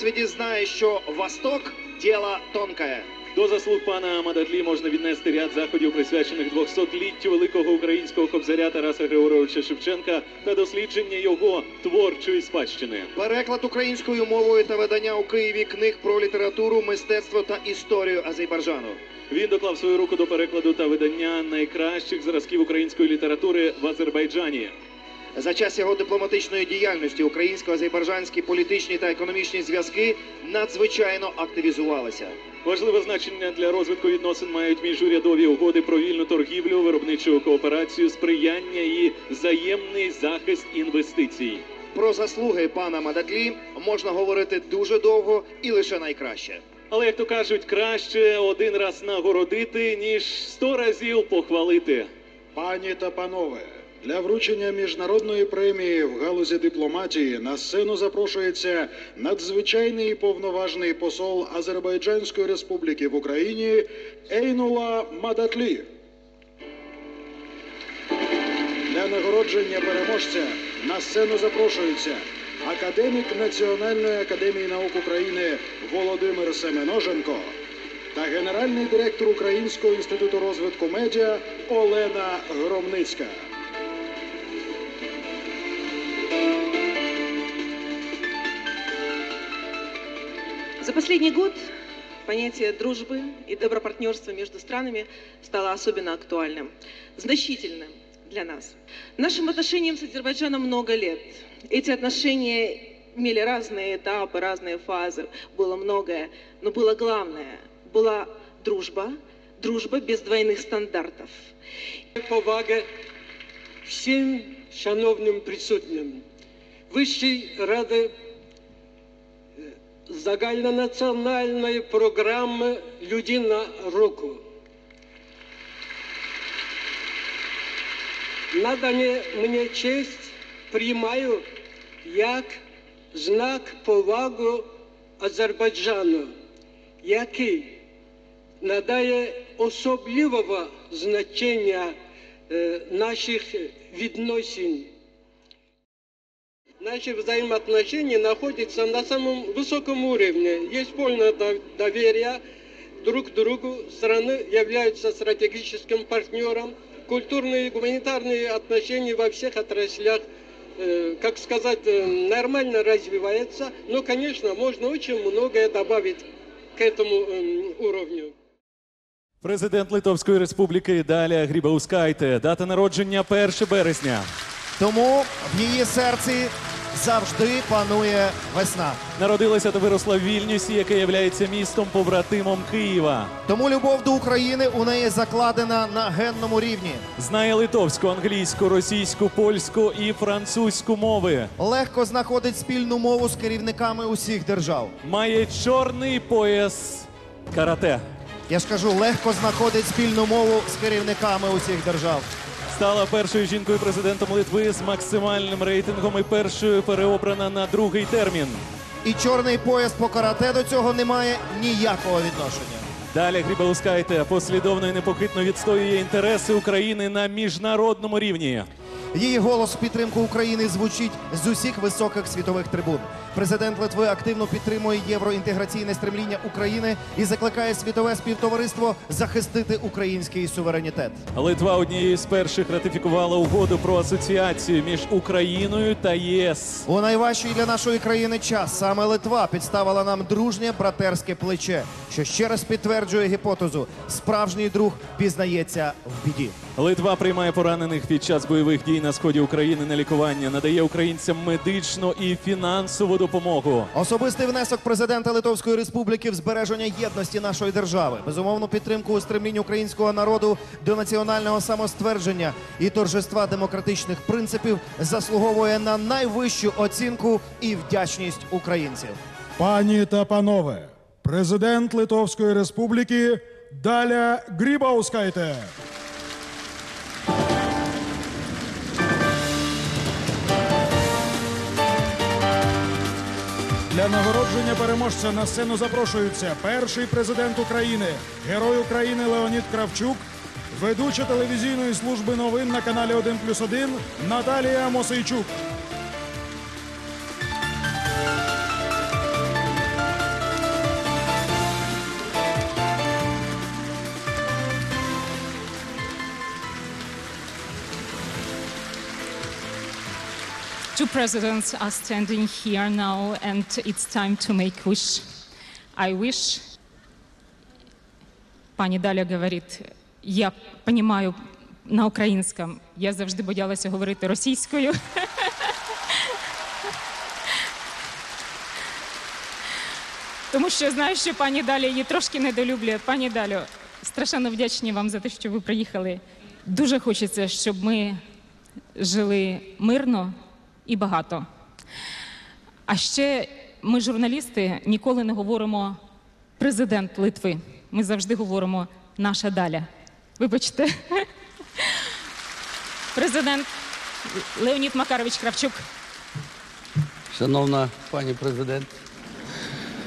досвіді знає, що Восток діло тонкое. До заслуг пана Мадатлі можна віднести ряд заходів, присвячених 200-літтю великого українського кобзаря Тараса Григоровича Шевченка та дослідження його творчої спадщини. Переклад українською мовою та видання у Києві книг про літературу, мистецтво та історію Азербайджану. Він доклав свою руку до перекладу та видання найкращих зразків української літератури в Азербайджані. За час його дипломатичної діяльності українсько-азербайджанські політичні та економічні зв'язки надзвичайно активізувалися. Важливе значення для розвитку відносин мають міжурядові угоди про вільну торгівлю, виробничу кооперацію, сприяння і взаємний захист інвестицій. Про заслуги пана Мадатлі можна говорити дуже довго і лише найкраще. Але як то кажуть, краще один раз нагородити, ніж сто разів похвалити. Пані та панове, для вручення міжнародної премії в галузі дипломатії на сцену запрошується надзвичайний повноважний посол Азербайджанської республіки в Україні Ейнула Мадатлі. Для нагородження переможця на сцену запрошується академік Національної академії наук України Володимир Семеноженко та генеральний директор Українського інституту розвитку медіа Олена Громницька. За последний год понятие дружбы и добропартнерства между странами стало особенно актуальным, значительным для нас. Нашим отношениям с Азербайджаном много лет. Эти отношения имели разные этапы, разные фазы, было многое, но было главное, была дружба, дружба без двойных стандартов. поваги всім шановним присутнім. Вищій ради загальнонаціональної програми Людина року. Надані мені честь приймаю як знак поваги Азербайджану, який надає особливого значення е, наших відносин. Наши взаимоотношения находятся на самом высоком уровне. Есть полное до- доверие друг к другу. Страны являются стратегическим партнером. Культурные и гуманитарные отношения во всех отраслях, э, как сказать, э, нормально развиваются. Но, конечно, можно очень многое добавить к этому эм, уровню. Президент Литовської Республіки Далія Грібаускайте. Дата народження 1 березня. Тому в її серці завжди панує весна. Народилася та виросла в Вільнюсі, яке є містом побратимом Києва. Тому любов до України у неї закладена на генному рівні. Знає литовську, англійську, російську, польську і французьку мови. Легко знаходить спільну мову з керівниками усіх держав. Має чорний пояс карате. Я ж кажу, легко знаходить спільну мову з керівниками усіх держав. Стала першою жінкою президентом Литви з максимальним рейтингом і першою переобрана на другий термін. І чорний пояс по карате до цього не має ніякого відношення. Далі Грібаускайте послідовно і непохитно відстоює інтереси України на міжнародному рівні. Її голос в підтримку України звучить з усіх високих світових трибун. Президент Литви активно підтримує євроінтеграційне стремління України і закликає світове співтовариство захистити український суверенітет. Литва однією з перших ратифікувала угоду про асоціацію між Україною та ЄС. У найважчий для нашої країни час саме Литва підставила нам дружнє братерське плече, що ще раз підтверджує гіпотезу: справжній друг пізнається в біді. Литва приймає поранених під час бойових дій на сході України на лікування, надає українцям медичну і фінансову допомогу. Особистий внесок президента Литовської Республіки в збереження єдності нашої держави, безумовну підтримку у стремлінні українського народу до національного самоствердження і торжества демократичних принципів заслуговує на найвищу оцінку і вдячність українців. Пані та панове, президент Литовської Республіки Даля Грібаускайте. Для нагородження переможця на сцену запрошуються перший президент України, герой України Леонід Кравчук, ведуча телевізійної служби новин на каналі 1 плюс 1 Наталія Мосейчук. Two presidents are standing here now, and it's time to make wish. I wish. Пані Даля говорить, я понимаю на українському. Я завжди боялася говорити російською. Тому що знаю, що пані Даля її трошки недолюблює. Пані Далю, страшенно вдячні вам за те, що ви приїхали. Дуже хочеться, щоб ми жили мирно і багато. А ще ми, журналісти, ніколи не говоримо президент Литви. Ми завжди говоримо наша Даля. Вибачте. Президент Леонід Макарович Кравчук. Шановна пані президент,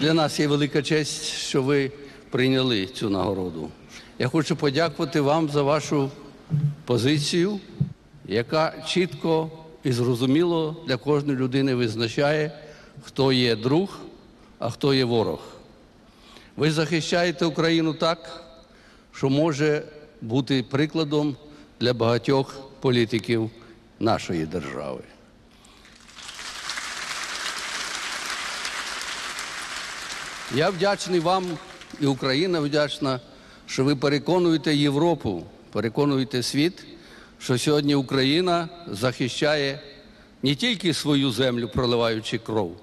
для нас є велика честь, що ви прийняли цю нагороду. Я хочу подякувати вам за вашу позицію, яка чітко і зрозуміло для кожної людини визначає, хто є друг, а хто є ворог. Ви захищаєте Україну так, що може бути прикладом для багатьох політиків нашої держави. Я вдячний вам, і Україна вдячна, що ви переконуєте Європу, переконуєте світ, що сьогодні Україна захищає не тільки свою землю, проливаючи кров,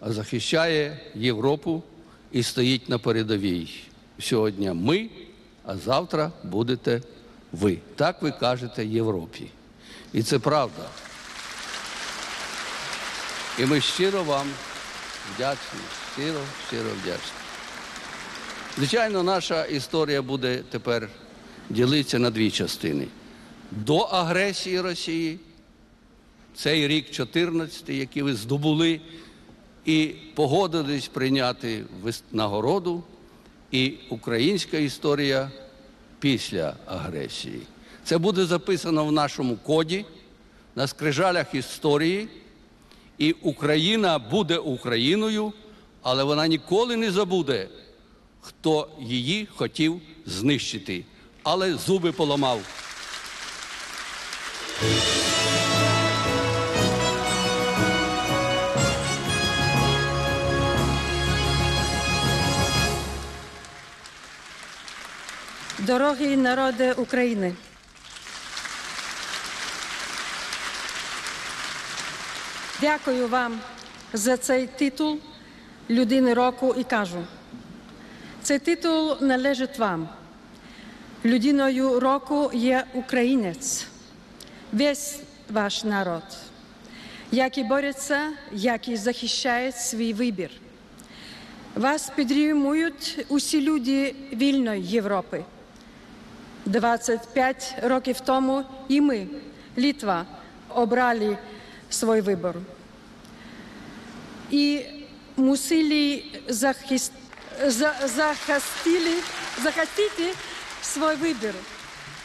а захищає Європу і стоїть на передовій. Сьогодні ми, а завтра будете ви. Так ви кажете Європі. І це правда. І ми щиро вам вдячні, щиро, щиро вдячні. Звичайно, наша історія буде тепер ділитися на дві частини. До агресії Росії, цей рік 14, який ви здобули, і погодились прийняти нагороду, і українська історія після агресії. Це буде записано в нашому коді, на скрижалях історії. І Україна буде Україною, але вона ніколи не забуде, хто її хотів знищити, але зуби поламав. Дорогий народи України. Дякую вам за цей титул людини року і кажу. Цей титул належить вам. Людиною року є українець, весь ваш народ, який бореться, який захищає свій вибір. Вас підтримують усі люди вільної Європи. 25 років тому і ми, Літва, обрали свій вибір. І мусили захист... за... захистили... захистити свій вибір.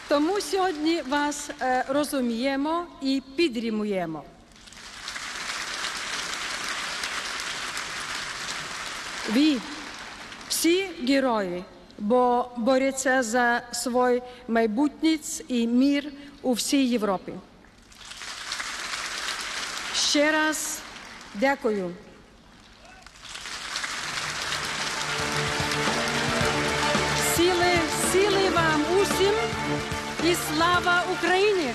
Тому сьогодні вас е, розуміємо і підтримуємо. Ви всі герої, бо борються за свій майбутнє і мир у всій Європі. Ще раз дякую. Сили, сили вам усім і слава Україні!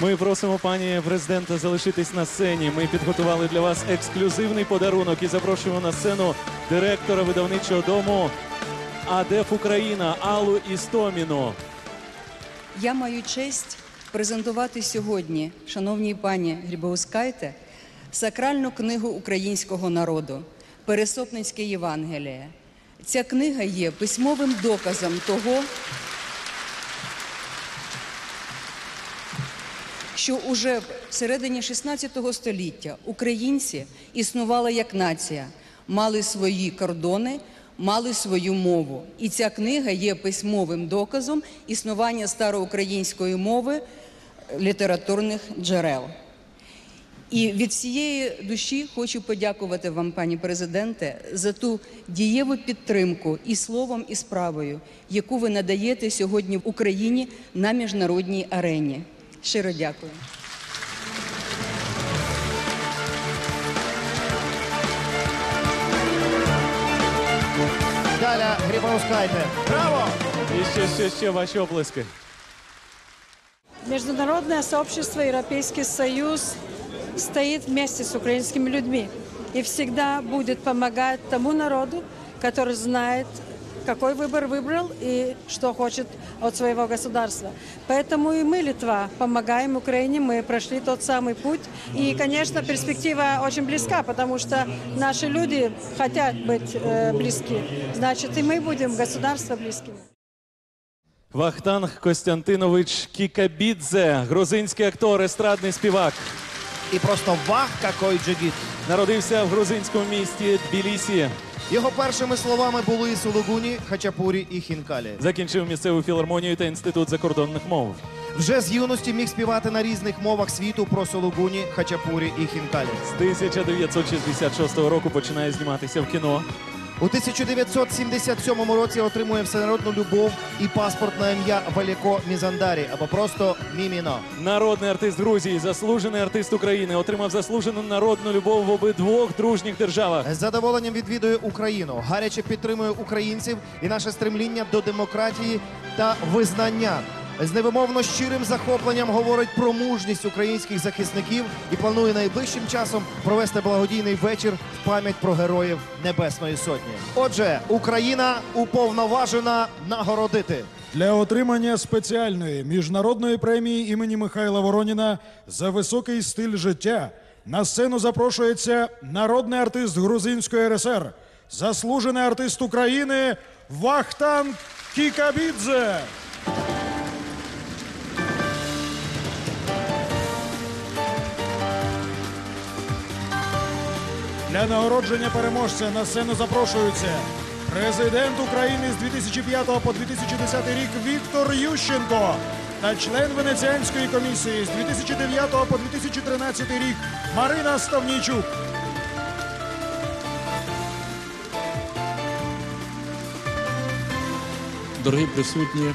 Ми просимо пані президента залишитись на сцені. Ми підготували для вас ексклюзивний подарунок і запрошуємо на сцену директора видавничого дому АДЕФ Україна Аллу Істоміну. Я маю честь презентувати сьогодні, шановній пані Грібоускайте, сакральну книгу українського народу Пересопницьке Євангеліє. Ця книга є письмовим доказом того, що уже в середині 16 століття українці існували як нація, мали свої кордони, мали свою мову. І ця книга є письмовим доказом існування староукраїнської мови літературних джерел. І від всієї душі хочу подякувати вам, пані президенте, за ту дієву підтримку і словом, і справою, яку ви надаєте сьогодні в Україні на міжнародній арені. Щиро дякую. Даля Грибаускайте. Браво! І ще, ще, ще ваші оплески. Международное сообщество, Европейский Союз стоит вместе с украинскими людьми и всегда будет помогать тому народу, который знает, какой выбор выбрал и что хочет от своего государства. Поэтому и мы, Литва, помогаем Украине, мы прошли тот самый путь. И, конечно, перспектива очень близка, потому что наши люди хотят быть э, близки. Значит, и мы будем государство близкими. Вахтанг Костянтинович Кікабідзе, грузинський актор, естрадний співак. І просто вах, какой джигіт. Народився в грузинському місті Тбілісі. Його першими словами були Сулугуні, Хачапурі і Хінкалі. Закінчив місцеву філармонію та інститут закордонних мов. Вже з юності міг співати на різних мовах світу про Сулугуні, Хачапурі і Хінкалі. З 1966 року починає зніматися в кіно. У 1977 році отримує всенародну любов і паспорт на ім'я Валіко Мізандарі або просто Міміно. Народний артист Грузії, заслужений артист України, отримав заслужену народну любов в обидвох дружніх державах. З задоволенням відвідує Україну, гаряче підтримує українців і наше стремління до демократії та визнання. З невимовно щирим захопленням говорить про мужність українських захисників і планує найближчим часом провести благодійний вечір в пам'ять про героїв Небесної Сотні. Отже, Україна уповноважена нагородити. Для отримання спеціальної міжнародної премії імені Михайла Вороніна за високий стиль життя на сцену запрошується народний артист Грузинської РСР, заслужений артист України Вахтан Кікабідзе. Для нагородження переможця на сцену запрошуються президент України з 2005 по 2010 рік Віктор Ющенко та член Венеціанської комісії з 2009 по 2013 рік Марина Ставнійчук. Дорогі присутні,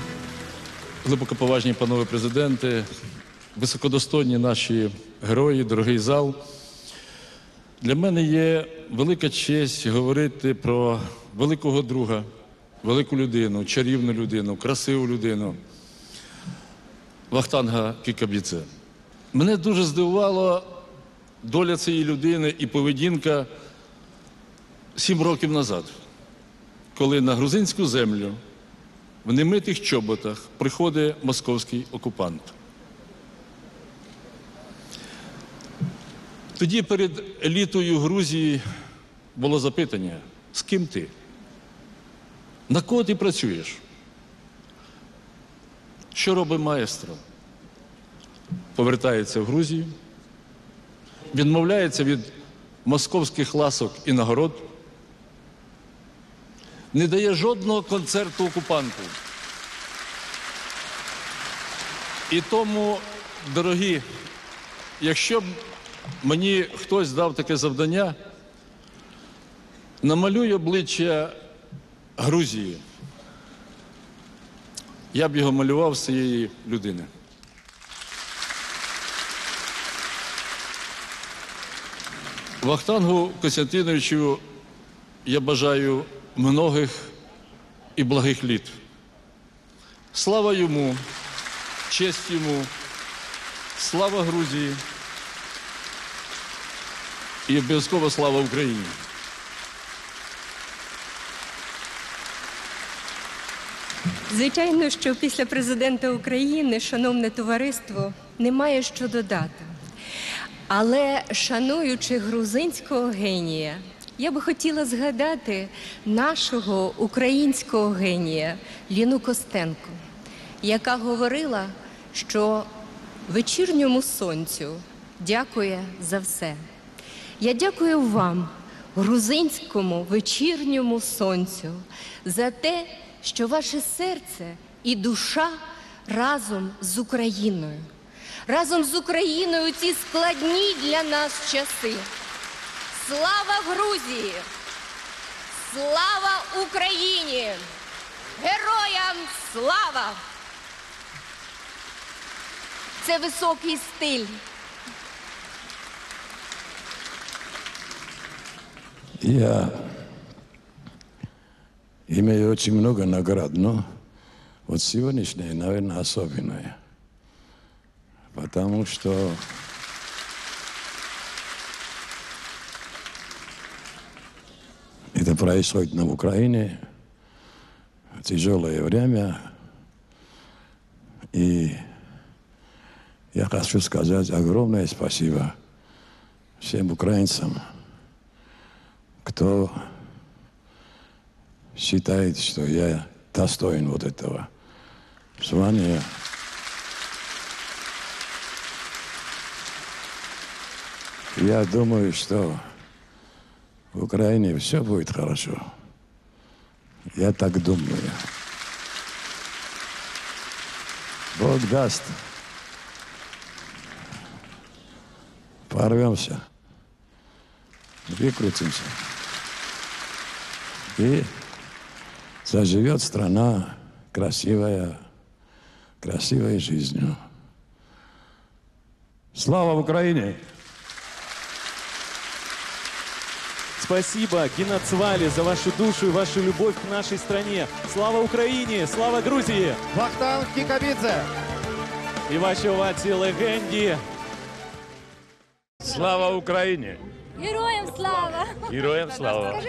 глибокоповажні панове президенти, високодостойні наші герої, дорогий зал. Для мене є велика честь говорити про великого друга, велику людину, чарівну людину, красиву людину Вахтанга Кікабіце. Мене дуже здивувала доля цієї людини і поведінка сім років назад, коли на грузинську землю в немитих чоботах приходить московський окупант. Тоді перед елітою Грузії було запитання: з ким ти? На кого ти працюєш? Що робить маестро? Повертається в Грузію, відмовляється від московських ласок і нагород, не дає жодного концерту окупанту. І тому, дорогі, якщо б мені хтось дав таке завдання, намалюй обличчя Грузії. Я б його малював з цієї людини. Вахтангу Костянтиновичу я бажаю многих і благих літ. Слава йому, честь йому, слава Грузії і обов'язково слава Україні. Звичайно, що після президента України, шановне товариство, немає що додати. Але шануючи грузинського генія, я би хотіла згадати нашого українського генія Ліну Костенко, яка говорила, що вечірньому сонцю дякує за все. Я дякую вам, грузинському вечірньому сонцю, за те, що ваше серце і душа разом з Україною, разом з Україною у ці складні для нас часи. Слава Грузії! Слава Україні! Героям слава! Це високий стиль. Я имею очень много наград, но вот сегодняшняя, наверное, особенная. Потому что это происходит на Украине, тяжелое время. И я хочу сказать огромное спасибо всем украинцам, кто считает, что я достоин вот этого звания. Я думаю, что в Украине все будет хорошо. Я так думаю. Бог даст. Порвемся. Выкрутимся. И заживет страна красивая, красивой жизнью. Слава Украине! Спасибо, Геноцвали, за вашу душу и вашу любовь к нашей стране. Слава Україні! Слава Грузії! Вахтанг Кікабідзе. І ваші овації легенді. Слава Україні! Героям слава! Героям слава!